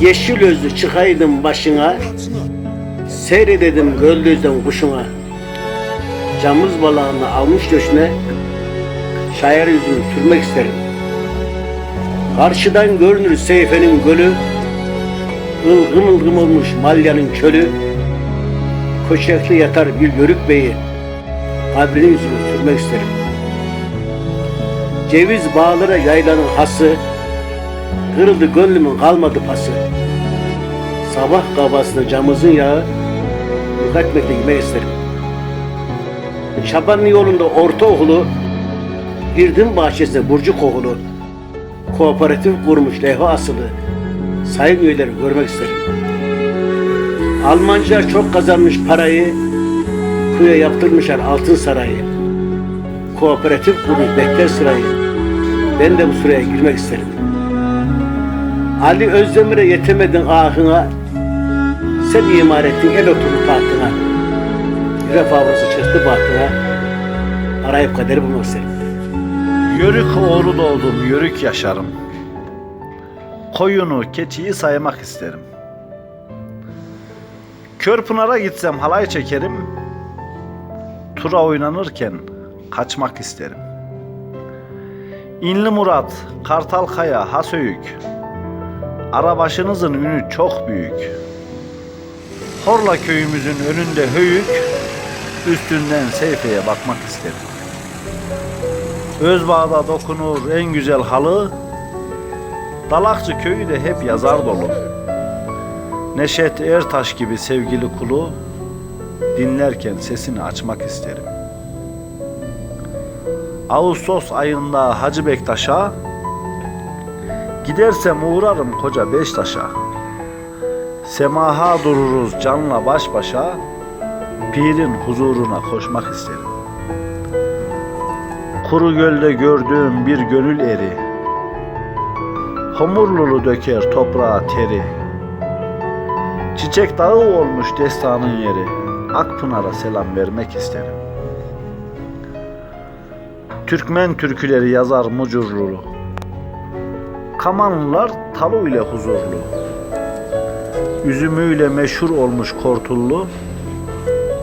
Yeşil özlü çıkaydım başına. Seyrededim göldüzden kuşuna. Camız balağını almış döşüne. Şair yüzünü sürmek isterim. Karşıdan görünür Seyfe'nin gölü. Ilgım ılgım olmuş Malya'nın çölü. Koçaklı yatar bir yörük beyi. Kabrinin yüzünü sürmek isterim. Ceviz bağlara yaylanın hası Kırıldı gönlümün kalmadı pası. Sabah kahvaltısında camızın yağı, yıkatmakla yemek isterim. Şabanlı yolunda ortaokulu, girdim bahçesine burcu kokulu, kooperatif kurmuş levha asılı, sayın üyeleri görmek isterim. Almancılar çok kazanmış parayı, köye yaptırmışlar altın sarayı. Kooperatif kurmuş bekler sırayı. Ben de bu sıraya girmek isterim. Ali Özdemir'e yetemedin ahına, sen imar ettin el oturdu tahtına. Avrası çıktı bahtına, arayıp kaderi bulmak isterim. Yörük oğlu doğdum, yörük yaşarım. Koyunu, keçiyi saymak isterim. Körpınar'a gitsem halay çekerim. Tura oynanırken kaçmak isterim. İnli Murat, Kartal Kaya, Hasöyük. Arabaşınızın ünü çok büyük. Horla köyümüzün önünde höyük, üstünden Seyfe'ye bakmak isterim. Özbağ'da dokunur en güzel halı, Dalakçı köyü de hep yazar dolu. Neşet Ertaş gibi sevgili kulu, dinlerken sesini açmak isterim. Ağustos ayında Hacı Bektaş'a, gidersem uğrarım koca Beştaş'a. Semaha dururuz canla baş başa, pirin huzuruna koşmak isterim. Kuru gölde gördüğüm bir gönül eri Homurlulu döker toprağa teri Çiçek dağı olmuş destanın yeri Akpınar'a selam vermek isterim Türkmen türküleri yazar mucurlulu Kamanlılar talu ile huzurlu Üzümüyle meşhur olmuş Kortullu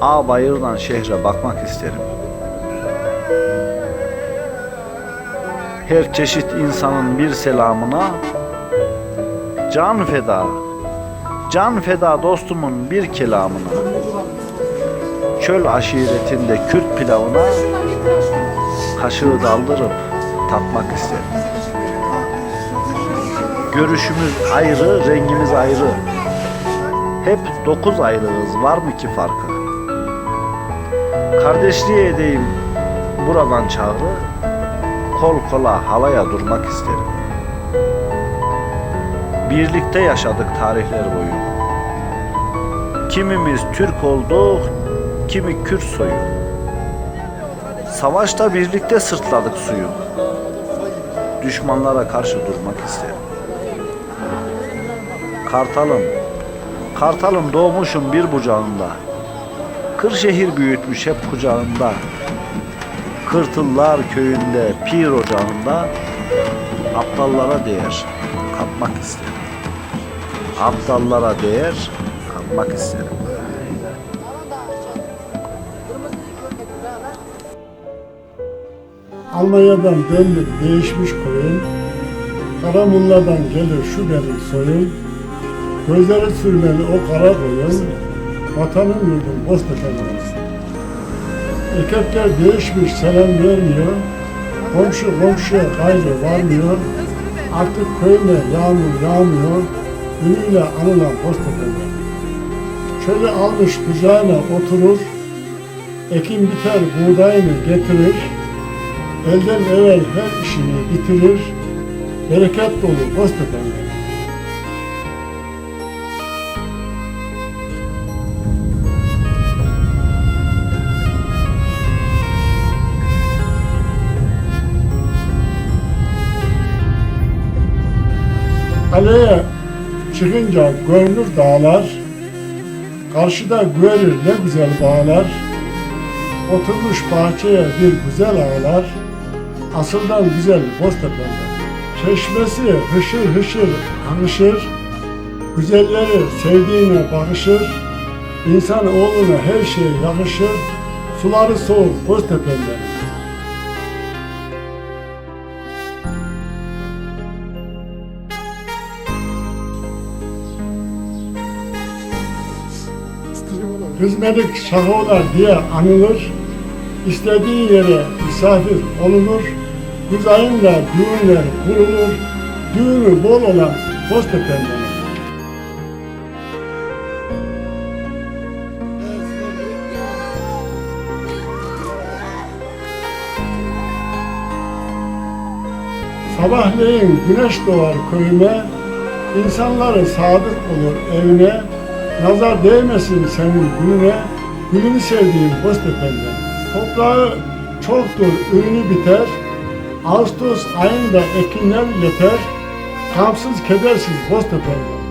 Ağ bayırdan şehre bakmak isterim. Her çeşit insanın bir selamına can feda Can feda dostumun bir kelamına Çöl aşiretinde Kürt pilavına Kaşığı daldırıp tatmak isterim Görüşümüz ayrı, rengimiz ayrı. Hep dokuz ayrığız var mı ki farkı? Kardeşliğe edeyim buradan çağrı Kol kola halaya durmak isterim. Birlikte yaşadık tarihler boyu. Kimimiz Türk olduk, kimi Kürt soyu. Savaşta birlikte sırtladık suyu. Düşmanlara karşı durmak isterim Kartalım, Kartalım doğmuşum bir bucağında. Kırşehir büyütmüş hep kucağında. Kırtıllar köyünde pir ocağında Aptallara değer katmak isterim. Aptallara değer katmak isterim. Almanya'dan döndüm değişmiş koyun. Karamulla'dan gelir şu benim soyum. Gözleri sürmeli o kara koyun. Vatanım yurdum Boztepe'nin olsun. Erkekler değişmiş selam vermiyor. Komşu komşuya gayrı varmıyor. Artık köyüne yağmur yağmıyor. Ünüyle anılan Boztepe'de. Şöyle almış kucağına oturur. Ekin biter buğdayını getirir. Elden evvel her işini bitirir, bereket dolu Boztepe'nde. Kaleye çıkınca görünür dağlar, karşıda görür ne güzel bağlar, oturmuş bahçeye bir güzel ağlar, asıldan güzel Boztepe'nde. Çeşmesi hışır hışır akışır, güzelleri sevdiğine bakışır, insan oğluna her şey yakışır, suları soğuk Boztepe'nde. Hizmetlik şaholar diye anılır, istediği yere misafir olunur, Kız ayında düğünler kurulur, düğünü bol olan Boztepe'nde. Sabahleyin güneş doğar köyüme, insanları sadık olur evine, nazar değmesin senin gününe, gülünü sevdiğim Boztepe'nde. Toprağı çoktur, ürünü biter, Ağustos ayında ekinler yeter, kamsız kedersiz Boztepe'de.